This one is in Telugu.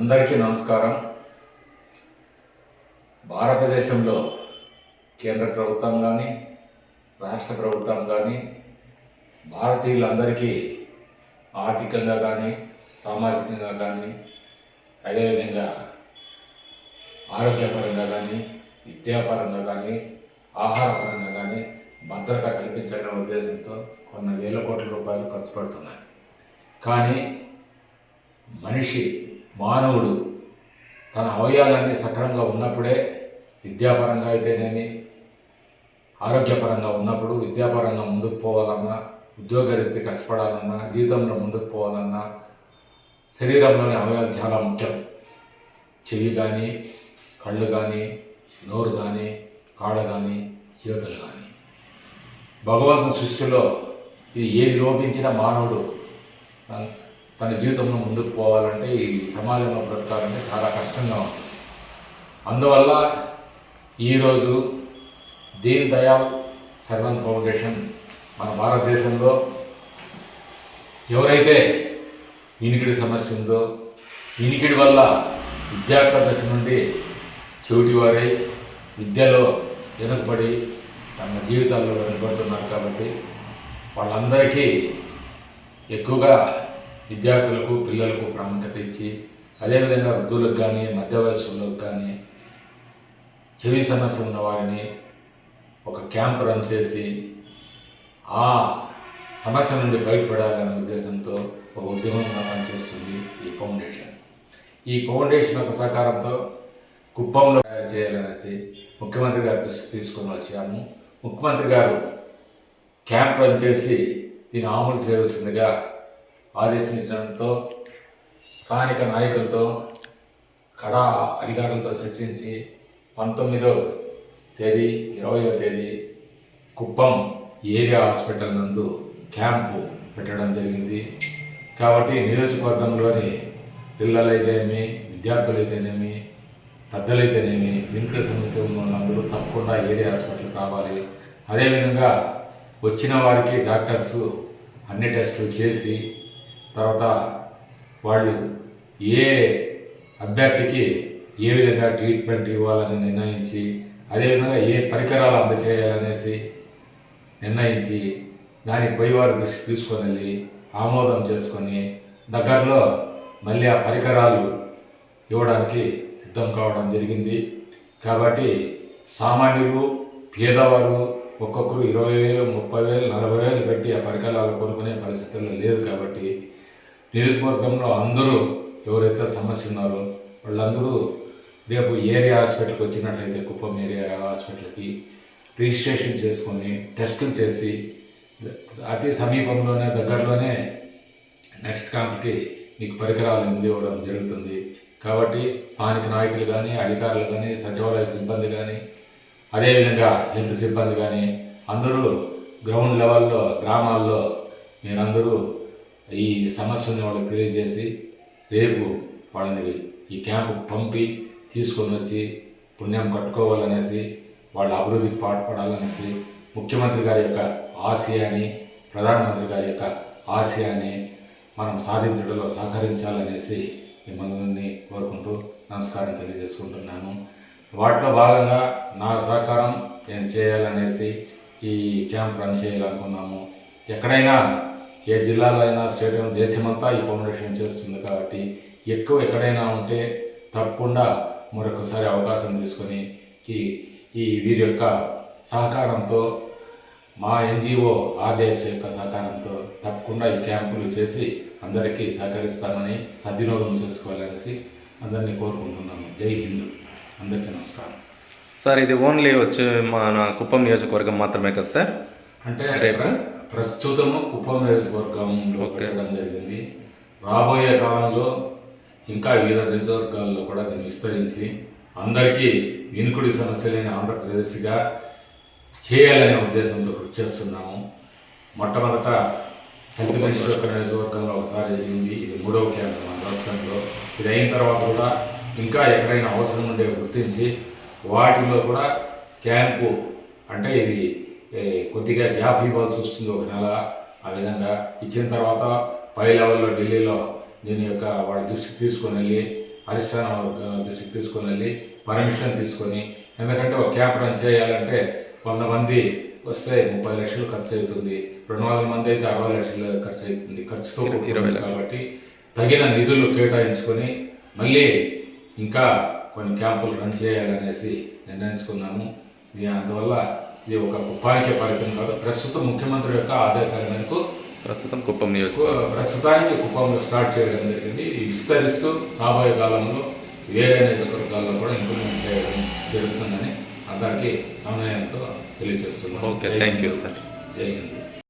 అందరికీ నమస్కారం. భారతదేశంలో కేంద్ర ప్రభుత్వం కానీ రాష్ట్ర ప్రభుత్వం కానీ భారతీయులందరికీ ఆర్థికంగా కానీ సామాజికంగా కానీ అదేవిధంగా ఆరోగ్యపరంగా కానీ విద్యాపరంగా కానీ ఆహారపరంగా కానీ భద్రత కల్పించడం ఉద్దేశంతో కొన్ని వేల కోట్ల రూపాయలు ఖర్చు పెడుతున్నాయి. కానీ మనిషి మానవుడు తన అవయాలన్నీ సక్రమంగా ఉన్నప్పుడే విద్యాపరంగా అయితేనేమి ఆరోగ్యపరంగా ఉన్నప్పుడు విద్యాపరంగా ముందుకు పోవాలన్నా ఉద్యోగరీత్యా కష్టపడాలన్నా జీవితంలో ముందుకు పోవాలన్నా శరీరంలోని అవయాలు చాలా ముఖ్యం. చెవి కానీ కళ్ళు కానీ నోరు కానీ కాళ్ళ కానీ చేతులు కానీ భగవంతుని సృష్టిలో ఇది ఏది లోపించినా మానవుడు తన జీవితంలో ముందుకు పోవాలంటే ఈ సమాజంలో బ్రతకాలంటే చాలా కష్టంగా ఉంది. అందువల్ల ఈరోజు దీన్ దయాల్ సర్వన్ ఫౌండేషన్ మన భారతదేశంలో ఎవరైతే ఇనికిడి సమస్య ఉందో ఇనికిడి వల్ల విద్యార్థి దశ నుండి చెవిటివారై విద్యలో వెనుకబడి తమ జీవితాల్లో వెనుకబడుతున్నారు కాబట్టి వాళ్ళందరికీ ఎక్కువగా విద్యార్థులకు పిల్లలకు ప్రాముఖ్యత ఇచ్చి అదేవిధంగా వృద్ధులకు కానీ మధ్య వయస్సులకు కానీ చెవి సమస్య ఉన్న వారిని ఒక క్యాంప్ రన్ చేసి ఆ సమస్య నుండి బయటపడాలనే ఉద్దేశంతో ఒక ఉద్యమంగా పనిచేస్తుంది ఈ ఫౌండేషన్. ఈ ఫౌండేషన్ యొక్క సహకారంతో కుప్పంలో తయారు చేయాలనేసి ముఖ్యమంత్రి గారి దృష్టికి తీసుకొని వచ్చాము. ముఖ్యమంత్రి గారు క్యాంప్ రన్ చేసి దీన్ని అమలు చేయవలసిందిగా ఆదేశించడంతో స్థానిక నాయకులతో కడా అధికారులతో చర్చించి పంతొమ్మిదో తేదీ ఇరవయో తేదీ కుప్పం ఏరియా హాస్పిటల్ నందు క్యాంపు పెట్టడం జరిగింది. కాబట్టి నియోజకవర్గంలోని పిల్లలైతేనేమి విద్యార్థులైతేనేమి పెద్దలైతేనేమి వెనుకల సమస్య ఉన్న తప్పకుండా ఏరియా హాస్పిటల్ కావాలి అదేవిధంగా వచ్చిన వారికి డాక్టర్స్ అన్ని టెస్టులు చేసి తర్వాత వాళ్ళు ఏ అభ్యర్థికి ఏ విధంగా ట్రీట్మెంట్ ఇవ్వాలని నిర్ణయించి అదేవిధంగా ఏ పరికరాలు అందచేయాలనేసి నిర్ణయించి దాని పైవారి దృష్టి తీసుకొని వెళ్ళి ఆమోదం చేసుకొని దగ్గరలో మళ్ళీ ఆ పరికరాలు ఇవ్వడానికి సిద్ధం కావడం జరిగింది. కాబట్టి సామాన్యులు పేదవారు ఒక్కొక్కరు ఇరవై వేలు ముప్పై వేలు నలభై వేలు పెట్టి ఆ పరికరాలు కొనుక్కునే పరిస్థితుల్లో లేదు కాబట్టి నియోజకవర్గంలో అందరూ ఎవరైతే సమస్య ఉన్నారో వాళ్ళందరూ రేపు ఏరియా హాస్పిటల్కి వచ్చినట్లయితే కుప్పం ఏరియా హాస్పిటల్కి రిజిస్ట్రేషన్ చేసుకొని టెస్టులు చేసి అతి సమీపంలోనే దగ్గరలోనే నెక్స్ట్ క్యాంప్కి మీకు పరికరాలు అందివ్వడం జరుగుతుంది. కాబట్టి స్థానిక నాయకులు కానీ అధికారులు కానీ సచివాలయ సిబ్బంది కానీ అదేవిధంగా హెల్త్ సిబ్బంది కానీ అందరూ గ్రౌండ్ లెవెల్లో గ్రామాల్లో మీరందరూ ఈ సమస్యని వాళ్ళకి తెలియజేసి రేపు వాళ్ళని ఈ క్యాంపుకు పంపి తీసుకొని వచ్చి పుణ్యం కట్టుకోవాలనేసి వాళ్ళ అభివృద్ధికి పాటుపడాలనేసి ముఖ్యమంత్రి గారి యొక్క ఆశయాన్ని ప్రధానమంత్రి గారి యొక్క ఆశయాన్ని మనం సాధించడంలో సహకరించాలనేసి మిమ్మల్ని కోరుకుంటూ నమస్కారం తెలియజేసుకుంటున్నాను. వాటిలో భాగంగా నా సహకారం నేను చేయాలనేసి ఈ క్యాంప్ రన్ చేయాలనుకున్నాము. ఎక్కడైనా ఏ జిల్లాలో అయినా స్టేట్ అయినా దేశమంతా ఈ ఫౌండేషన్ చేస్తుంది కాబట్టి ఎక్కువ ఎక్కడైనా ఉంటే తప్పకుండా మరొకసారి అవకాశం తీసుకొని ఈ ఈ వీరి యొక్క సహకారంతో మా ఎన్జిఓ ఆర్డిఎస్ యొక్క సహకారంతో తప్పకుండా ఈ క్యాంపులు చేసి అందరికీ సహకరిస్తామని సద్వినియోగం చేసుకోవాలనేసి అందరినీ కోరుకుంటున్నాను జై హింద్. అందరికీ నమస్కారం. సార్ ఇది ఓన్లీ వచ్చి మన కుప్పం నియోజకవర్గం మాత్రమే కదా సార్? అంటే ప్రస్తుతము కుప్పం నియోజకవర్గంలో. పెట్టడం జరిగింది. రాబోయే కాలంలో ఇంకా వివిధ నియోజకవర్గాల్లో కూడా దీన్ని విస్తరించి అందరికీ వినుకుడి సమస్య లేని ఆంధ్రప్రదేశ్గా చేయాలనే ఉద్దేశంతో కృషి చేస్తున్నాము. మొట్టమొదట హెల్త్ మినిస్టర్ యొక్క నియోజకవర్గంలో ఒకసారి జరిగింది. ఇది మూడవ క్యాంప్ మన రాష్ట్రంలో. ఇది అయిన తర్వాత కూడా ఇంకా ఎక్కడైనా అవసరం ఉండే గుర్తించి వాటిలో కూడా క్యాంపు అంటే ఇది కొద్దిగా గ్యాప్ ఇవ్వాల్సి వస్తుంది ఒక నెల ఆ విధంగా. ఇచ్చిన తర్వాత పై లెవెల్లో ఢిల్లీలో దీని యొక్క వాళ్ళ దృష్టికి తీసుకొని వెళ్ళి అధిష్టానం దృష్టికి తీసుకొని వెళ్ళి పర్మిషన్ తీసుకొని ఎందుకంటే ఒక క్యాంప్ రన్ చేయాలంటే వంద మంది వస్తే ముప్పై లక్షలు ఖర్చు అవుతుంది. రెండు వందల మంది అయితే అరవై లక్షలు ఖర్చు అవుతుంది. ఖర్చుతో ఇరవై. కాబట్టి తగిన నిధులు కేటాయించుకొని మళ్ళీ ఇంకా కొన్ని క్యాంపులు రన్ చేయాలనేసి నిర్ణయించుకున్నాము. అందువల్ల ఇది ఒక కుప్పానికే పరిమితం కాదు. ప్రస్తుతం ముఖ్యమంత్రి యొక్క ఆదేశాల మేరకు ప్రస్తుతం కుప్పం ప్రస్తుతానికి కుప్పంలో స్టార్ట్ చేయడం జరిగింది. విస్తరిస్తూ రాబోయే కాలంలో వేరే నియోజకవర్గాల్లో కూడా ఇంప్లిమెంట్ చేయడం జరుగుతుందని అందరికీ సమన్వయంతో తెలియజేస్తున్నాను. Okay thank you sir. జై హింద్.